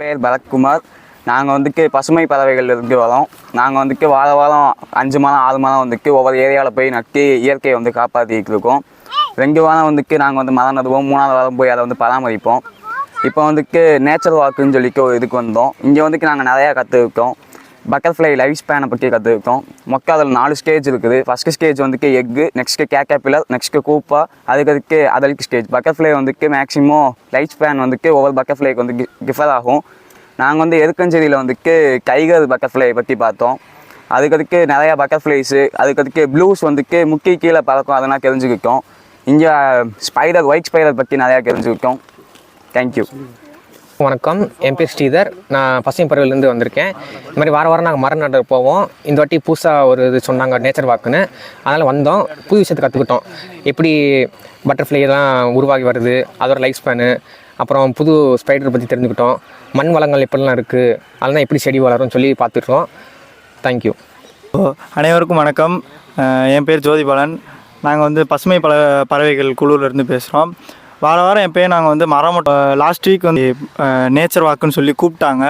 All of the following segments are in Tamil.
பேர் பரத்குமார். நாங்கள் வந்துட்டு பசுமை பறவைகள் இருந்து வரோம். நாங்கள் வந்துட்டு வார வாரம் அஞ்சு மாதம் ஆறு மாதம் வந்துட்டு ஒவ்வொரு ஏரியாவில் போய் நட்டு இயற்கையை வந்து காப்பாற்றிட்டு இருக்கோம். ரெண்டு வாரம் வந்துட்டு நாங்கள் வந்து மரம் நடுவோம். மூணாவது வாரம் போய் அதை வந்து பராமரிப்போம். இப்போ வந்துட்டு நேச்சர் வாக்குன்னு சொல்லிட்டு ஒரு இதுக்கு வந்தோம். இங்கே வந்துட்டு நாங்கள் நிறையா கற்றுருக்கோம் பட்டர்ஃப்ளை லைஃப் ஸ்பேனை பற்றி கற்றுக்கோம் மொக்க அதில் நாலு ஸ்டேஜ் இருக்குது. ஃபஸ்ட்டு ஸ்டேஜ் வந்துட்டு எக்கு நெக்ஸ்ட்டு கேக்கப்பிலர் நெக்ஸ்ட்டு கூப்பா அதுக்கு அதுக்கு அதற்கு ஸ்டேஜ் பட்டர்ஃப்ளை வந்துட்டு மேக்ஸிமம் லைஃப் ஸ்பேன் வந்துட்டு ஒவ்வொரு பட்டர்ஃப்ளைக்கு வந்து டிஃபர் ஆகும். நாங்கள் வந்து எருக்கஞ்செடியில் வந்துட்டு கைகர் பட்டர்ஃப்ளை பற்றி பார்த்தோம். அதுக்கு அதுக்கு நிறையா பட்டர்ஃப்ளைஸு அதுக்கு அதுக்கு ப்ளூஸ் வந்துட்டு முக்கிய கீழே பறக்கும் அதெல்லாம் தெரிஞ்சுக்கிட்டோம். இங்கே ஸ்பைடர் ஒயிட் ஸ்பைடர் பற்றி நிறையா தெரிஞ்சுக்கிட்டோம். தேங்க்யூ வணக்கம். என் பேர் ஸ்ரீதர். நான் பசுமை பறவையிலேருந்து வந்திருக்கேன். இந்த மாதிரி வார வாரம் நாங்கள் மரம் நட போவோம். இந்த வாட்டி புதுசாக ஒரு இது சொன்னாங்க நேச்சர் வாக்குன்னு அதனால் வந்தோம். புது விஷயத்தை கற்றுக்கிட்டோம் எப்படி பட்டர்ஃப்ளை எல்லாம் உருவாகி வருது அதோட லைஃப் ஸ்பேனு அப்புறம் புது ஸ்பைடர் பற்றி தெரிஞ்சுக்கிட்டோம். மண் வளங்கள் எப்படிலாம் இருக்குது அதெல்லாம் எப்படி செடி வளரும்னு சொல்லி பார்த்துட்டோம் தேங்க்யூ ஓ, அனைவருக்கும் வணக்கம். என் பேர் ஜோதிபாலன். நாங்கள் வந்து பசுமை பல பறவைகள் குழுவிலேருந்து பேசுகிறோம் வார வாரம் எப்பயும் நாங்கள் வந்து மரம் லாஸ்ட் வீக் வந்து நேச்சர் வாக்குன்னு சொல்லி கூப்பிட்டாங்க.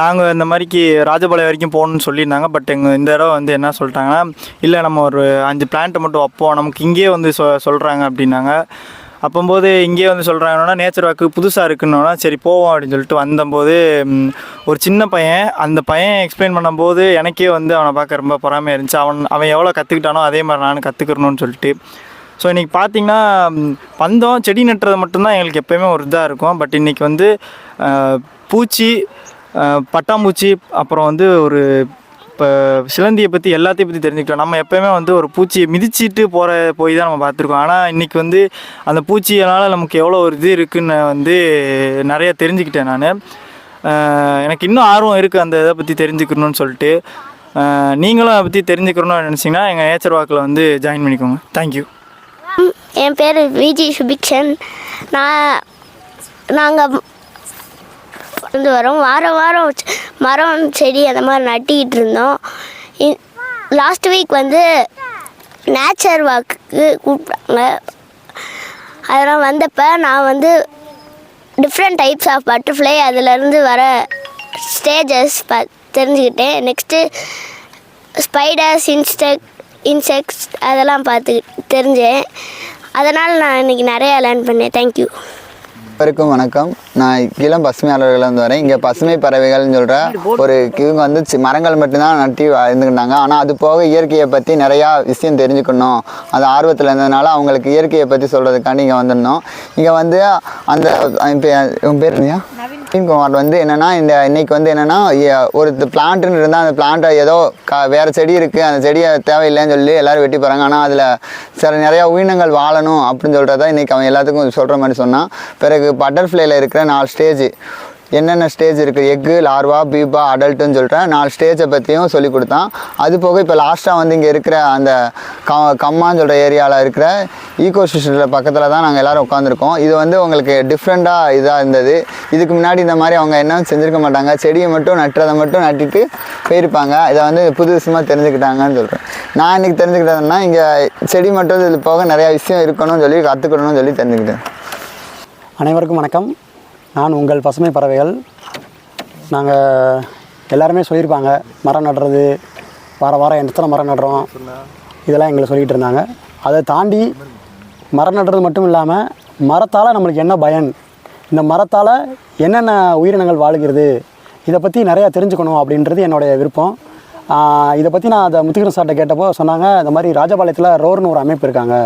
நாங்கள் இந்த மாதிரிக்கு ராஜபாளையம் வரைக்கும் போகணும்னு சொல்லியிருந்தாங்க. பட் எங்கள் இந்த தடவை வந்து என்ன சொல்லிட்டாங்கன்னா இல்லை நம்ம ஒரு அஞ்சு பிளான்ட்டை மட்டும் வைப்போம். நமக்கு இங்கேயே வந்து சொ சொல்கிறாங்க அப்படின்னாங்க. அப்போம்போது இங்கேயே வந்து சொல்கிறாங்கன்னா நேச்சர் வாக்கு புதுசாக இருக்குன்னா சரி போவோம் அப்படின்னு சொல்லிட்டு வந்தபோது ஒரு சின்ன பையன் அந்த பையன் எக்ஸ்பிளைன் பண்ணும்போது எனக்கே வந்து அவனை பார்க்க ரொம்ப பொறாமையாக இருந்துச்சு. அவன் அவன் எவ்வளோ கற்றுக்கிட்டானோ அதே மாதிரி நானும் கற்றுக்கிறணும்னு சொல்லிட்டு ஸோ இன்றைக்கி பார்த்திங்கன்னா பந்தம் செடி நட்டுறது மட்டும்தான் எங்களுக்கு எப்போயுமே ஒரு இதாக இருக்கும். பட் இன்றைக்கி வந்து பூச்சி பட்டாம்பூச்சி அப்புறம் வந்து ஒரு இப்போ சிலந்தியை பற்றி எல்லாத்தையும் பற்றி தெரிஞ்சுக்கிட்டோம் நம்ம எப்போயுமே வந்து ஒரு பூச்சியை மிதிச்சிட்டு போகிற போய் தான் நம்ம பார்த்துருக்கோம். ஆனால் இன்றைக்கி வந்து அந்த பூச்சியினால் நமக்கு எவ்வளோ ஒரு இது இருக்குன்னு வந்து நிறைய தெரிஞ்சுக்கிட்டேன் நான். எனக்கு இன்னும் ஆர்வம் இருக்குது அந்த இதை பற்றி தெரிஞ்சுக்கணும்னு சொல்லிட்டு. நீங்களும் அதை பற்றி தெரிஞ்சுக்கணும்னு நினச்சிங்கன்னா எங்கள் நேச்சர் வாக்கில் வந்து ஜாயின் பண்ணிக்கோங்க. தேங்க்யூ என் பேர் விஜி சுபிக்ஷன். நான் நாங்கள் வந்து வரோம். வாரம் வாரம் மரம் செடி அந்த மாதிரி நட்டிக்கிட்டு இருந்தோம். லாஸ்ட் வீக் வந்து நேச்சர் வாக்குக்கு கூப்பிட்டாங்க. அதெல்லாம் வந்தப்போ நான் வந்து டிஃப்ரெண்ட் டைப்ஸ் ஆஃப் பட்டர்ஃப்ளை அதிலேருந்து வர ஸ்டேஜஸ் ப தெரிஞ்சுக்கிட்டேன். நெக்ஸ்ட்டு ஸ்பைடர்ஸ் இன்ஸ்டெக்ட் இன்செக்ட்ஸ் அதெல்லாம் பார்த்து தெரிஞ்சேன். அதனால் நான் இன்றைக்கி நிறையா லேர்ன் பண்ணேன். தேங்க்யூ அனைவருக்கும் வணக்கம். நான் இளம் பசுமையாளர்கள் வந்து வரேன். இங்கே பசுமை பறவைகள்னு சொல்கிற ஒரு இவங்க வந்து சி- மரங்கள் மட்டும்தான் நட்டி இருந்துக்கிட்டாங்க ஆனால் அது போக இயற்கையை பற்றி நிறையா விஷயம் தெரிஞ்சுக்கணும். அது ஆர்வத்தில் இருந்ததுனால அவங்களுக்கு இயற்கையை பற்றி சொல்கிறதுக்காண்டி இங்கே வந்திருந்தோம். இங்கே வந்து அந்த இப்போ உன் பேர் இல்லையா நவீன்குமார் வந்து என்னென்னா இந்த இன்னைக்கு வந்து என்னென்னா ஒரு பிளான்ட்டுன்னு இருந்தால் அந்த பிளான்ட்டை ஏதோ க வேறு செடி இருக்குது அந்த செடியை தேவையில்லைன்னு சொல்லி எல்லோரும் வெட்டி போகிறாங்க ஆனால் அதில் சில நிறையா உயிரினங்கள் வாழணும் அப்படின்னு சொல்கிறத இன்றைக்கி அவன் எல்லாத்துக்கும் சொல்கிற மாதிரி சொன்னான். பிறகு பட்டர்ஃப்ளைல இருக்கிற நாலு ஸ்டேஜ் என்னென்ன ஸ்டேஜ் இருக்குது எக்கு லார்வா பீபா அடல்ட்டுன்னு சொல்கிறேன் நாலு ஸ்டேஜை பற்றியும் சொல்லி கொடுத்தான். அது போக இப்போ லாஸ்ட்டாக வந்து இங்கே இருக்கிற அந்த க கம்மான்னு சொல்கிற ஏரியாவில் இருக்கிற ஈகோ சிஸ்டத்தில் பக்கத்தில் தான் நாங்கள் எல்லோரும் உட்காந்துருக்கோம் இது வந்து உங்களுக்கு டிஃப்ரெண்ட்டாக இதாக இருந்தது. இதுக்கு முன்னாடி இந்த மாதிரி அவங்க என்ன செஞ்சுருக்க மாட்டாங்க? செடியை மட்டும் நட்டுறதை மட்டும் நட்டிட்டு போயிருப்பாங்க. இதை வந்து புது விஷயமா தெரிஞ்சுக்கிட்டாங்கன்னு சொல்கிறேன் நான் இன்றைக்கி தெரிஞ்சுக்கிட்டதுன்னா இங்கே செடி மட்டும் இது போக நிறையா விஷயம் இருக்கணும்னு சொல்லி கற்றுக்கணும்னு சொல்லி தெரிஞ்சுக்கிட்டேன். அனைவருக்கும் வணக்கம். நான் உங்கள் பசுமை பறவைகள். நாங்கள் எல்லாருமே சொல்லியிருப்பாங்க மரம் நடுறது வார வாரம் எத்தனை மரம் நடுறோம். இதெல்லாம் எங்களை சொல்லிகிட்டு இருந்தாங்க. அதை தாண்டி மரம் நடுறது மட்டும் இல்லாமல் மரத்தால் நம்மளுக்கு என்ன பயன்? இந்த மரத்தால் என்னென்ன உயிரினங்கள் வாழ்கிறது? இதை பற்றி நிறையா தெரிஞ்சுக்கணும் அப்படின்றது என்னுடைய விருப்பம். இதை பற்றி நான் அதை முத்துகிரன் சார்கிட்ட கேட்டப்போ சொன்னாங்க இந்த மாதிரி ராஜபாளையத்தில் ரோர்னு ஒரு அமைப்பு இருக்காங்க.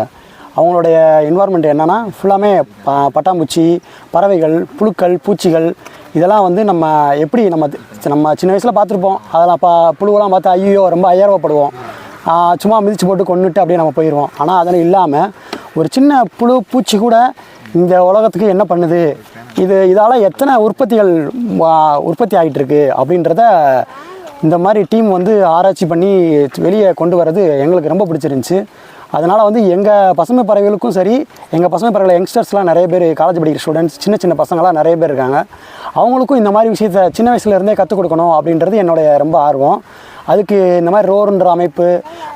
அவங்களுடைய என்வாரன்மெண்ட் என்னென்னா ஃபுல்லாமே ப- பட்டாம்பூச்சி பறவைகள் புழுக்கள் பூச்சிகள் இதெல்லாம் வந்து நம்ம எப்படி நம்ம நம்ம சின்ன வயசில் பார்த்துருப்போம். அதெல்லாம் பா புழுவெல்லாம் பார்த்து ஐயோ ரொம்ப ஐயாரவப்படுவோம் சும்மா மிதிச்சு போட்டு கொண்டுட்டு அப்படியே நம்ம போயிடுவோம் ஆனால் அதெல்லாம் இல்லாமல் ஒரு சின்ன புழு பூச்சி கூட இந்த உலகத்துக்கு என்ன பண்ணுது? இது இதால் எத்தனை உற்பத்திகள் வா- உற்பத்தி ஆகிட்டுருக்கு அப்படின்றத இந்த மாதிரி டீம் வந்து ஆராய்ச்சி பண்ணி வெளியே கொண்டு வர்றது எங்களுக்கு ரொம்ப பிடிச்சிருந்துச்சி. அதனால் வந்து எங்கள் பசுமை பறவைகளுக்கும் சரி எங்கள் பசுமை பறவைகள் யங்ஸ்டர்ஸ்லாம் நிறைய பேர் காலேஜ் படிக்கிற ஸ்டூடெண்ட்ஸ் சின்ன சின்ன பசங்களாம் நிறைய பேர் இருக்காங்க. அவங்களுக்கும் இந்த மாதிரி விஷயத்த சின்ன வயசுலேருந்தே கற்றுக் கொடுக்கணும் அப்படின்றது என்னுடைய ரொம்ப ஆர்வம். அதுக்கு இந்த மாதிரி ரோருன்ற அமைப்பு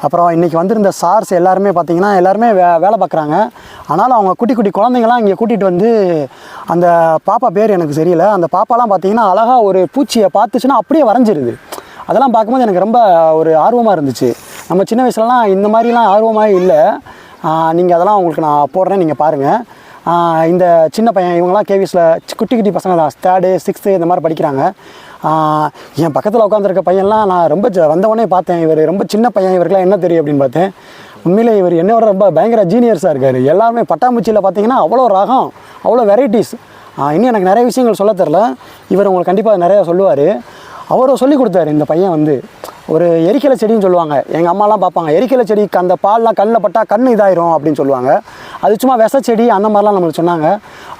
அப்புறம் இன்றைக்கி வந்திருந்த சார்ஸ் எல்லாருமே பார்த்தீங்கன்னா எல்லாருமே வே வேலை பார்க்குறாங்க ஆனாலும் அவங்க குட்டி குட்டி குழந்தைங்களாம் இங்கே கூட்டிகிட்டு வந்து அந்த பாப்பா பேர் எனக்கு தெரியல. அந்த பாப்பாலாம் பார்த்தீங்கன்னா அழகாக ஒரு பூச்சியை பார்த்துச்சுன்னா அப்படியே வரைஞ்சிருது. அதெல்லாம் பார்க்கும்போது எனக்கு ரொம்ப ஒரு ஆர்வமாக இருந்துச்சு. நம்ம சின்ன வயசுலலாம் இந்த மாதிரிலாம் ஆர்வமாக இல்லை. நீங்கள் அதெல்லாம் உங்களுக்கு நான் போடுறேன் நீங்கள் பாருங்கள் இந்த சின்ன பையன் இவங்கெல்லாம் கேவிஸில் குட்டி குட்டி பசங்க தான். தேர்டு சிக்ஸ்த்து இந்த மாதிரி படிக்கிறாங்க. என் பக்கத்தில் உட்காந்துருக்க பையன்லாம் நான் ரொம்ப ஜ- வந்த பார்த்தேன். இவர் ரொம்ப சின்ன பையன் இவருக்குலாம் என்ன தெரியும் அப்படின்னு பார்த்தேன். உண்மையிலே இவர் என்னோட ரொம்ப பயங்கர ஜீனியர்ஸாக இருக்கார். எல்லாருமே பட்டாம்பூச்சியில் பார்த்தீங்கன்னா அவ்வளோ ரகம் அவ்வளோ வெரைட்டிஸ் இன்னும் எனக்கு நிறைய விஷயங்கள் சொல்ல தெரில இவர் உங்களுக்கு கண்டிப்பாக நிறையா சொல்லுவார். அவரும் சொல்லி கொடுத்தாரு இந்த பையன் வந்து. ஒரு எரிக்கலை செடின்னு சொல்லுவாங்க. எங்கள் அம்மாலாம் பார்ப்பாங்க எரிக்கலை செடிக்கு அந்த பால்லாம் கண்ணில் பட்டால் கண் இதாயிரும் அப்படின்னு சொல்லுவாங்க. அது சும்மா விச செடி அந்த மாதிரிலாம் நம்மளுக்கு சொன்னாங்க.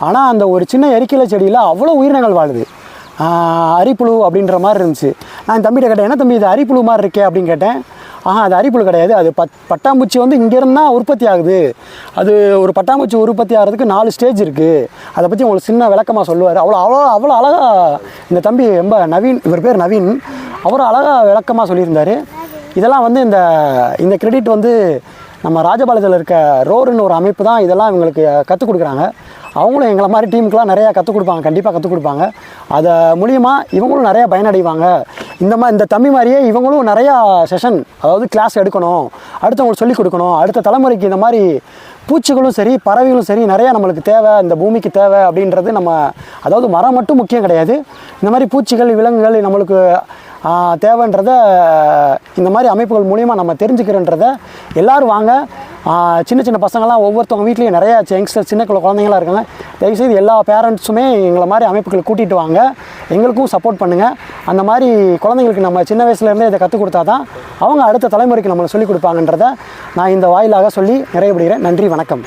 ஆனால் அந்த ஒரு சின்ன எரிக்கலை செடியில் அவ்வளோ உயிரினங்கள் வாழுது. அரிப்புழு அப்படின்ற மாதிரி இருந்துச்சு. நான் தம்பிகிட்ட கேட்டேன் என்ன தம்பி இது அரிப்புழு மாதிரி இருக்கே? அப்படின்னு கேட்டேன். ஆஹா அது அரிப்புல் கிடையாது. அது பட் பட்டாம்பூச்சி வந்து இங்கேருந்து தான் உற்பத்தி ஆகுது. அது ஒரு பட்டாம்பூச்சி உற்பத்தி ஆகிறதுக்கு நாலு ஸ்டேஜ் இருக்குது அதை பற்றி உங்களுக்கு சின்ன விளக்கமாக சொல்லுவார். அவ்வளோ அவ்வளோ அவ்வளோ அழகாக இந்த தம்பி ரொம்ப நவீன் இவர் பேர் நவீன். அவர் அழகாக விளக்கமாக சொல்லியிருந்தார். இதெல்லாம் வந்து இந்த இந்த கிரெடிட் வந்து நம்ம ராஜபாளையத்தில் இருக்க ரோருன்னு ஒரு அமைப்பு தான் இதெல்லாம் இவங்களுக்கு கற்றுக் கொடுக்குறாங்க. அவங்களும் எங்களை மாதிரி டீமுக்கெலாம் நிறையா கற்றுக் கொடுப்பாங்க. கண்டிப்பாக கற்றுக் கொடுப்பாங்க. அதை மூலியமாக இவங்களும் நிறையா பயனடைவாங்க. இந்த மாதிரி இந்த தம்பி மாதிரியே இவங்களும் நிறையா செஷன் அதாவது கிளாஸ் எடுக்கணும். அடுத்தவங்களுக்கு சொல்லிக் கொடுக்கணும். அடுத்த தலைமுறைக்கு இந்த மாதிரி பூச்சிகளும் சரி பறவைகளும் சரி நிறையா நம்மளுக்கு தேவை. இந்த பூமிக்கு தேவை அப்படின்றது நம்ம அதாவது மரம் மட்டும் முக்கியம் கிடையாது. இந்த மாதிரி பூச்சிகள் விலங்குகள் நம்மளுக்கு தேவைன்றத இந்த மாதிரி அமைப்புகள் மூலிமா நம்ம தெரிஞ்சுக்கிறன்றத எல்லாரும் வாங்க. சின்ன சின்ன பசங்கள்லாம் ஒவ்வொருத்தவங்க வீட்லேயும் நிறையா யங்ஸ்டர் சின்ன குழந்தைங்களாம் இருக்காங்க. தயவுசெய்து எல்லா பேரண்ட்ஸுமே எங்களை மாதிரி அமைப்புகள் கூட்டிகிட்டு வாங்க. எங்களுக்கும் சப்போர்ட் பண்ணுங்கள் அந்த மாதிரி குழந்தைங்களுக்கு நம்ம சின்ன வயசுலேருந்தே இதை கற்றுக் கொடுத்தா தான் அவங்க அடுத்த தலைமுறைக்கு நம்மளை சொல்லிக் கொடுப்பாங்கன்றத நான் இந்த வாயிலாக சொல்லி நிறைவுபடுகிறேன். நன்றி வணக்கம்.